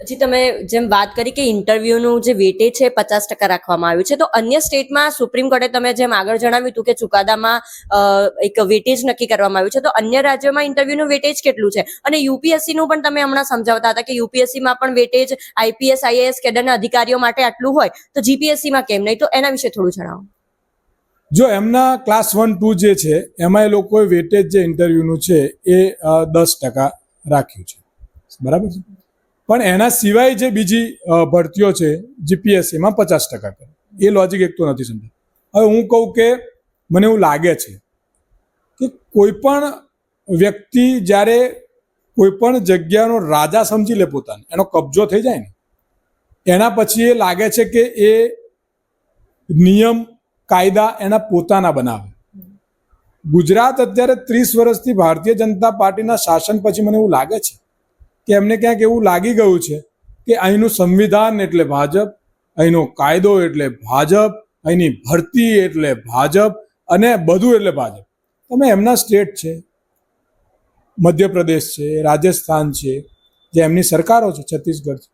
પછી તમે જેમ વાત કરી કે ઇન્ટરવ્યુનું જે વેટેજ છે પચાસ ટકા રાખવામાં આવ્યું છે, તો અન્ય સ્ટેટમાં સુપ્રીમ કોર્ટે તમે જેમ આગળ જણાવ્યું હતું કે ચુકાદામાં એક વેટેજ નક્કી કરવામાં આવ્યું છે, તો અન્ય રાજ્યોમાં ઇન્ટરવ્યુનું વેટેજ કેટલું છે? અને યુપીએસસીનું પણ તમે હમણાં સમજાવતા હતા કે યુપીએસસીમાં પણ વેટેજ આઈપીએસ, આઈએએસ કેડરના અધિકારીઓ માટે આટલું હોય, તો જીપીએસસીમાં કેમ નહીં? તો એના વિશે થોડું જણાવો. જો એમના ક્લાસ વન, ટુ જે છે એમાં એ લોકોએ વેટેજ જે ઇન્ટરવ્યૂનું છે એ દસ ટકા રાખ્યું છે. બરાબર છે? પણ એના સિવાય જે બીજી ભરતીઓ છે, જીપીએસસીમાં પચાસ ટકા કરે. એ લોજિક એક તો નથી સમજાય હવે હું કહું કે મને એવું લાગે છે કે કોઈ પણ વ્યક્તિ જ્યારે કોઈ પણ જગ્યાનો રાજા સમજી લે પોતાને, એનો કબજો થઈ જાય ને, એના પછી એ લાગે છે કે એ નિયમ, કાયદા એના પોતાના બનાવે. ગુજરાત અત્યારે ત્રીસ વર્ષથી ભારતીય જનતા પાર્ટીના શાસન પછી મને એવું લાગે છે કે એમને ક્યાંક એવું લાગી ગયું છે કે અહીંનું સંવિધાન એટલે ભાજપ, અહીંનો કાયદો એટલે ભાજપ, અહીંની ભરતી એટલે ભાજપ અને બધું એટલે ભાજપ. તમે એમના સ્ટેટ છે, મધ્યપ્રદેશ છે, રાજસ્થાન છે, જે એમની સરકારો છે, છત્તીસગઢ છે.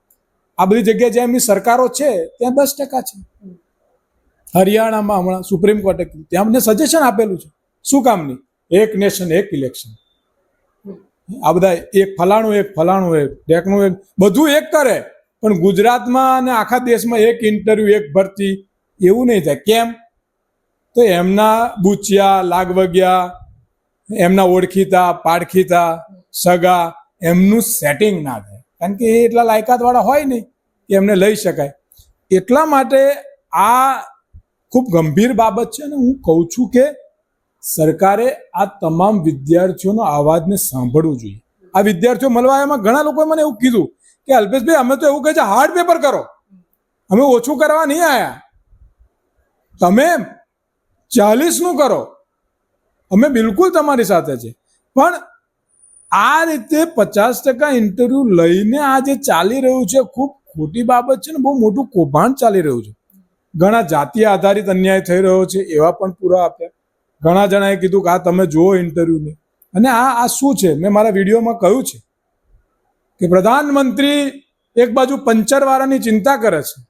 આ બધી જગ્યાએ જે એમની સરકારો છે, ત્યાં દસ ટકા છે. હરિયાણામાં હમણાં સુપ્રીમ કોર્ટે ત્યાં અમને સજેશન આપેલું છે. શું કામની? એક નેશન એક ઇલેક્શન આ બધા એક ફલાણું એક ફલાણું, એક ટેકનું એક બધું એક કરે. પણ ગુજરાતમાં અને આખા દેશમાં એક ઇન્ટરવ્યુ એક ભરતી એવું નહીં થાય. કેમ? તો એમના બુચિયા, લાગવગિયા, એમના ઓળખીતા, પાડખીતા, સગા, એમનું સેટિંગ ના થાય. કારણ કે એ એટલા લાયકાતવાળા હોય નહીં કે એમને લઈ શકાય. એટલા માટે આ ખૂબ ગંભીર બાબત છે અને હું કહું છું કે સરકારે આ તમામ વિદ્યાર્થીઓનો અવાજને સાંભળવું જોઈએ. આ વિદ્યાર્થીઓ મળવા એમાં ઘણા લોકોએ મને એવું કીધું કે, અલ્પેશભાઈ, અમે તો એવું કહે છે હાર્ડ પેપર કરો. અમે ઓછું કરવા નહીં આવ્યા તમે ચાલીસનું કરો. અમે બિલકુલ તમારી સાથે છે. પણ આ રીતે પચાસ ટકા ઇન્ટરવ્યુ લઈને આ જે ચાલી રહ્યું છે, ખૂબ ખોટી બાબત છે ને, બહુ મોટું કૌભાંડ ચાલી રહ્યું છે. ઘણા જાતિ આધારિત અન્યાય થઈ રહ્યો છે, એવા પણ પૂરા આપ્યા. ઘણા જણાએ કીધું કે આ તમે જુઓ ઇન્ટરવ્યૂની અને આ આ શું છે? મેં મારા વિડીયોમાં કહ્યું છે કે પ્રધાનમંત્રી એક બાજુ પંચરવાળાની ચિંતા કરે છે.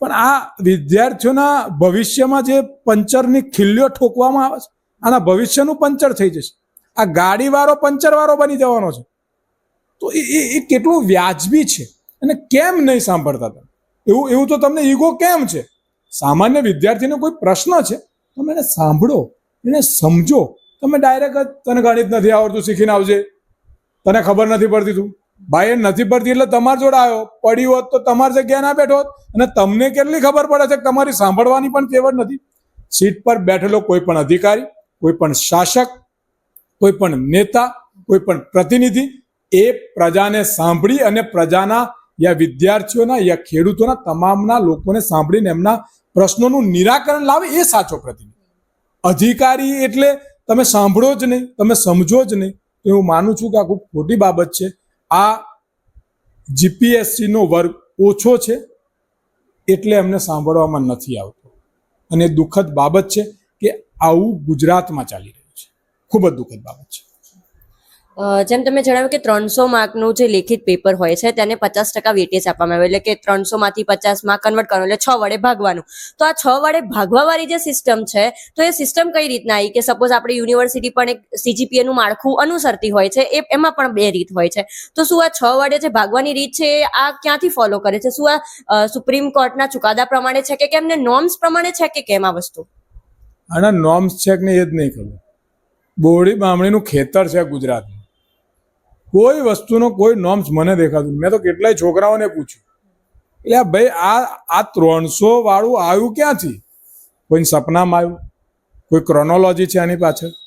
પણ આ વિદ્યાર્થીઓના ભવિષ્યમાં જે પંચરની ખીલ્લીઓ ઠોકવામાં આવે છે, આના ભવિષ્યનું પંચર થઈ જશે. આ ગાડીવાળો પંચરવાળો બની જવાનો છે. તો એ, એ- કેટલું વ્યાજબી છે અને કેમ નહીં સાંભળતા તમે? એવું એવું તો તમને ઈગો કેમ છે? સામાન્ય વિદ્યાર્થીનો કોઈ પ્રશ્ન છે? તમે એને સાંભળો, એને સમજો. તમે ડાયરેક્ટ જ તને ગણિત નથી આવડતું શીખીને આવજે. તને ખબર નથી પડતી તું. ભાઈ નથી પડતી એટલે તમાર જોડે આવ્યો. પડી હોત તો તમારી જગ્યાએ ના બેઠો હોત. અને તમને કેટલી ખબર પડે છે તમારી સાંભળવાની પણ કેવડ નથી. સીટ પર બેઠેલો કોઈ પણ અધિકારી, કોઈ પણ શાસક, કોઈ પણ નેતા, કોઈ પણ પ્રતિનિધિ એ પ્રજાને સાંભળી અને પ્રજાના યા વિદ્યાર્થીઓના યા ખેડૂતોના તમામના લોકોને સાંભળીને એમના પ્રશ્નોનું નિરાકરણ લાવે એ સાચો પ્રતિનિધિ અધિકારી એટલે તમે સાંભળો જ નહીં, તમે સમજો જ નહીં. તો હું માનું છું કે આ ખૂબ ખોટી બાબત છે. આ જીપીએસસીનો વર્ગ ઓછો છે એટલે એમને સાંભળવામાં નથી આવતો. અને દુઃખદ બાબત છે કે આવું ગુજરાતમાં ચાલી રહ્યું છે. ખૂબ જ દુઃખદ બાબત છે. જેમ તમે જણાવ્યું કે ત્રણસો માર્કનું જે લેખિત પેપર હોય છે, તેને પચાસ ટકા વેટેજ આપવામાં આવે, એટલે કે ત્રણસો માંથી પચાસ માર્ક કન્વર્ટ કરવાનું, એટલે છ વડે ભાગવાનું. તો આ છ વડે ભાગવા વાળી જે સિસ્ટમ છે, તો એ સિસ્ટમ કઈ રીતના આવી? કે સપોઝ આપણે યુનિવર્સિટી પણ એક સીજીપીએ નું માળખું અનુસરતી હોય છે, એ, એમાં પણ બે રીત હોય છે. તો શું આ છ વડે જે ભાગવાની રીત છે આ ક્યાંથી ફોલો કરે છે? શું આ સુપ્રીમ કોર્ટના ચુકાદા પ્રમાણે છે કે કેમ? ને નોર્મ્સ પ્રમાણે છે કે કેમ આ વસ્તુ? આના નોર્મ્સ છે કે એ જ નહીં ખબર. બોરડી બામણીનું ખેતર છે ગુજરાતમાં. કોઈ વસ્તુનો કોઈ નોર્મ્સ મને દેખાતું મેં તો કેટલાય છોકરાઓને પૂછ્યું. એટલે ભાઈ, આ આ ત્રણસો વાળું આવ્યું ક્યાંથી? કોઈ સપનામાં આવ્યું? કોઈ ક્રોનોલોજી છે આની પાછળ?